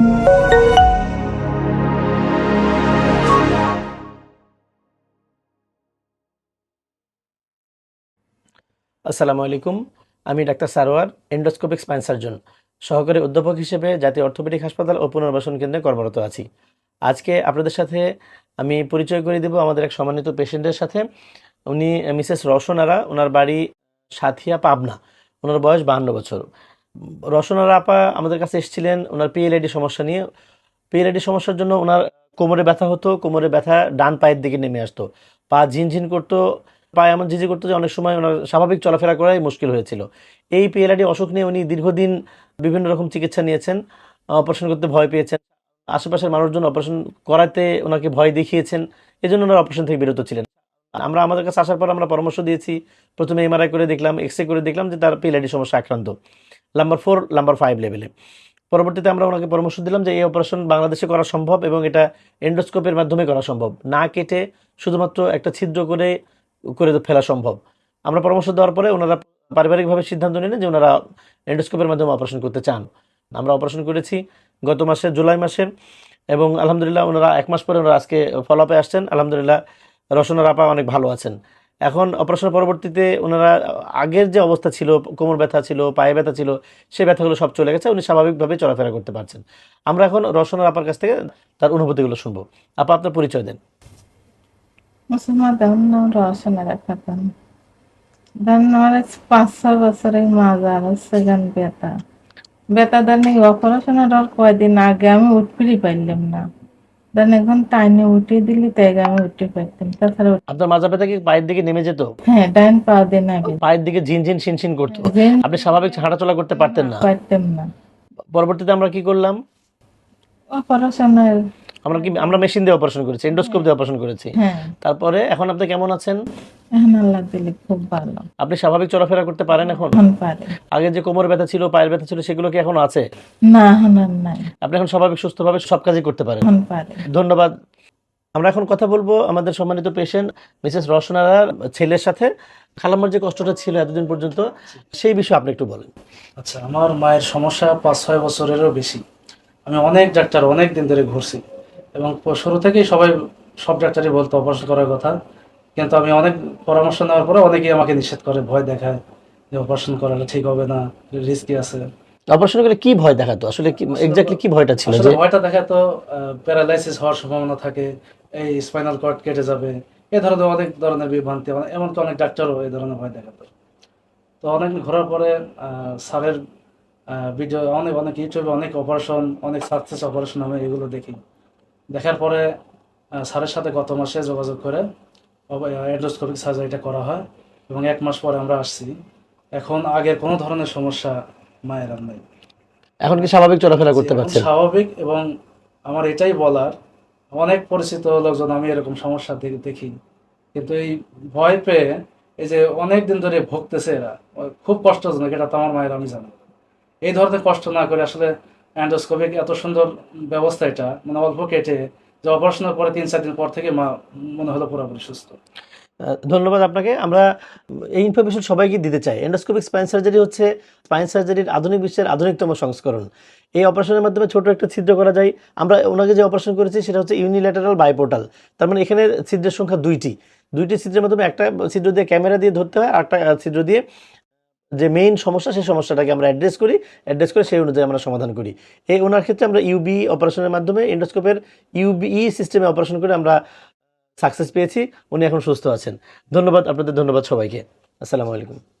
আসসালামু আলাইকুম। আমি doctor Sarwar endoscopic spine surgeon সহকারী অধ্যাপক হিসেবে জাতীয় অর্থোপেডিক হাসপাতাল ও পুনর্বাসন কেন্দ্রে কর্মরত আছি। আজকে আপনাদের সাথে আমি পরিচয় করে দেব আমাদের এক সম্মানিত পেশেন্টের সাথে। উনি মিসেস রসনারা ওনার বাড়ি সাথিয়া পাবনা ওনার বয়স বাহান্ন বছর। রসনারা আপা আমাদের কাছে এসেছিলেন, ওনার পিএলআইডি সমস্যা নিয়ে। পিএলআইডি সমস্যার জন্য ওনার কোমরে ব্যথা হতো, কোমরে ব্যথা ডান পায়ের দিকে নেমে আসতো। পা ঝিনঝিন করতো পায়ে এমন ঝিঝি করতো যে অনেক সময় ওনার স্বাভাবিক চলাফেরা করাই মুশকিল হয়েছিল। এই পিএলআইডি অসুখ নিয়ে উনি দীর্ঘদিন বিভিন্ন রকম চিকিৎসা নিয়েছেন, অপারেশন করতে ভয় পেয়েছেন, আশেপাশের মানুষজন অপারেশন করাতে ওনাকে ভয় দেখিয়েছেন এই জন্য ওনার অপারেশন থেকে বিরত ছিলেন। আমরা আমাদের কাছে আসার পর আমরা পরামর্শ দিয়েছি, প্রথমে এমআরআই করে দেখলাম এক্স করে দেখলাম যে তার পিএলআইডি সমস্যা আক্রান্ত। নাম্বার ফোর নাম্বার ফাইভ লেভেলে পরবর্তীতে আমরা ওনাকে পরামর্শ দিলাম যে এই অপারেশন বাংলাদেশে করা সম্ভব এবং এটা এন্ডোস্কোপের মাধ্যমে করা সম্ভব। না কেটে শুধুমাত্র একটা ছিদ্র করে করে ফেলা সম্ভব। আমরা পরামর্শ দেওয়ার পরে ওনারা পারিবারিকভাবে সিদ্ধান্ত নিলেন যে ওনারা এন্ডোস্কোপের মাধ্যমে অপারেশন করতে চান। আমরা অপারেশন করেছি গত মাসে, জুলাই মাসে, এবং আলহামদুলিল্লাহ ওনারা এক মাস পরে ওনারা আজকে ফলো আপে আসছেন। আলহামদুলিল্লাহ রসনার আপা অনেক ভালো আছেন। এখন অপারেশন পরবর্তীতে ওনারা আগের যে অবস্থা ছিল, কোমর ব্যথা ছিল, পায়ে ব্যথা ছিল, সেই ব্যথাগুলো সব চলে গেছে, উনি স্বাভাবিকভাবে চলাফেরা করতে পারছেন। আমরা এখন রসনার আপার কাছ থেকে তার অনুভূতিগুলো শুনব। আপা, আপনার পরিচয় দেন। পাঁচ বছরের মাজার দেন এই অপারেশনের কয়দিন আগে আমি উঠফিরি পাইলাম না। দেন এখন টাইনে উঠিয়ে দিলি তাই আমি উঠতে পারতাম তাছাড়া আপনার মাজা ব্যথা কি পায়ের দিকে নেমে যেত? হ্যাঁ ডাইন পা দিয়ে নাগে পায়ের দিকে ঝিনঝিন শিনশিন করতো। আপনি স্বাভাবিক হাঁটাচলা করতে পারতেন না। পারতাম না। পরবর্তীতে আমরা কি করলাম? অপারেশনের আমরা কি আমরা মেশিন দিয়ে অপারেশন করেছি এন্ডোস্কোপ দিয়ে অপারেশন করেছি। হ্যাঁ। তারপরে এখন আপনি কেমন আছেন? এখন আল্লাহ দিলে খুব ভালো। আপনি স্বাভাবিক চলাফেরা করতে পারেন এখন? আগে যে কোমর ব্যথা ছিল পায়ের ব্যথা ছিল সেগুলো কি এখন আছে? না এখন আর নাই। আপনি এখন স্বাভাবিক সুস্থভাবে সব কাজই করতে পারেন। ধন্যবাদ। আমরা এখন কথা বলব আমাদের সম্মানিত পেশেন্ট মিসেস রসনারার ছেলের সাথে। খালাম্মার যে কষ্টটা ছিল এতদিন পর্যন্ত সেই বিষয়ে আপনি একটু বলেন। আচ্ছা আমার মায়ের সমস্যা পাঁচ ছয় বছরেরও বেশি। আমি অনেক ডাক্তার অনেক দিন ধরে ঘুরছি। এবং শুরু থেকেই সবাই সব ডাক্তারই বলতো অপারেশন করার কথা। কিন্তু আমি অনেক পরামর্শ নেওয়ার পরে অনেকেই আমাকে নিষেধ করে ভয় দেখায় যে অপারেশন করালে ঠিক হবে না রিস্কি আছে। অপারেশন করলে কি ভয় দেখাতো? আসলে কি এক্স্যাক্টলি কি ভয়টা ছিল যে ভয়টা দেখা তো প্যারালাইসিস হওয়ার সম্ভাবনা থাকে এই স্পাইনাল কর্ড কেটে যাবে এ ধরনের অনেক ধরনের বিভ্রান্তি অনেক- এমনকি অনেক ডাক্তারও এই ধরনের ভয় দেখাতো। তো অনেক ঘোরার পরে স্যারের ভিডিও অনেক অনেক ইউটিউবে অনেক অপারেশন অনেক সাকসেস অপারেশন আমি এগুলো দেখি। দেখার পরে স্যারের সাথে গত মাসে যোগাযোগ করে এন্ডোস্কোপিক সার্জারিটা করা হয় এবং এক মাস পরে আমরা আসছি। এখন আগের কোনো ধরনের সমস্যা মায়ের আর নেই। এখন কি স্বাভাবিক চলাফেরা করতে পারছে স্বাভাবিক এবং আমার এটাই বলার অনেক পরিচিত লোকজন আমি এরকম সমস্যা দেখি- দেখি। কিন্তু এই ভয় পেয়ে এই যে অনেক দিন ধরে ভুগতেছে এরা খুব কষ্টজনক এটা তো আমার মায়ের আমি জানি। এই ধরনের কষ্ট না করে আসলে অ্যান্ডোস্কোপিক এত সুন্দর ব্যবস্থা এটা। মানে অল্প কেটে যে অপারেশনের পরে তিন চার দিন পর থেকে মা মনে হলো পুরোপুরি সুস্থ। ধন্যবাদ আপনাকে। আমরা এই ইনফরমেশন সবাইকে দিতে চাই। এন্ডোস্কোপিক স্পাইন সার্জারি হচ্ছে স্পাইন সার্জারির আধুনিক বিশ্বের আধুনিকতম সংস্করণ। এই অপারেশনের মাধ্যমে ছোট একটা ছিদ্র করা যায়। আমরা ওনাকে যে অপারেশন করেছি সেটা হচ্ছে ইউনিল্যাটারাল বাইপোর্টাল। তার মানে এখানে ছিদ্রের সংখ্যা দুইটি। দুইটি ছিদ্রের মাধ্যমে একটা ছিদ্র দিয়ে ক্যামেরা দিয়ে ধরতে হয়, আর একটা ছিদ্র দিয়ে যে মেইন সমস্যা, সেই সমস্যাটাকে আমরা অ্যাড্রেস করি অ্যাড্রেস করে সেই অনুযায়ী আমরা সমাধান করি। এই ওনার ক্ষেত্রে আমরা ইউবি অপারেশনের মাধ্যমে এন্ডোস্কোপের ইউবিই সিস্টেমে অপারেশন করে আমরা সাকসেস পেয়েছি। উনি এখন সুস্থ আছেন। ধন্যবাদ, আপনাদের ধন্যবাদ সবাইকে। আসসালামু আলাইকুম।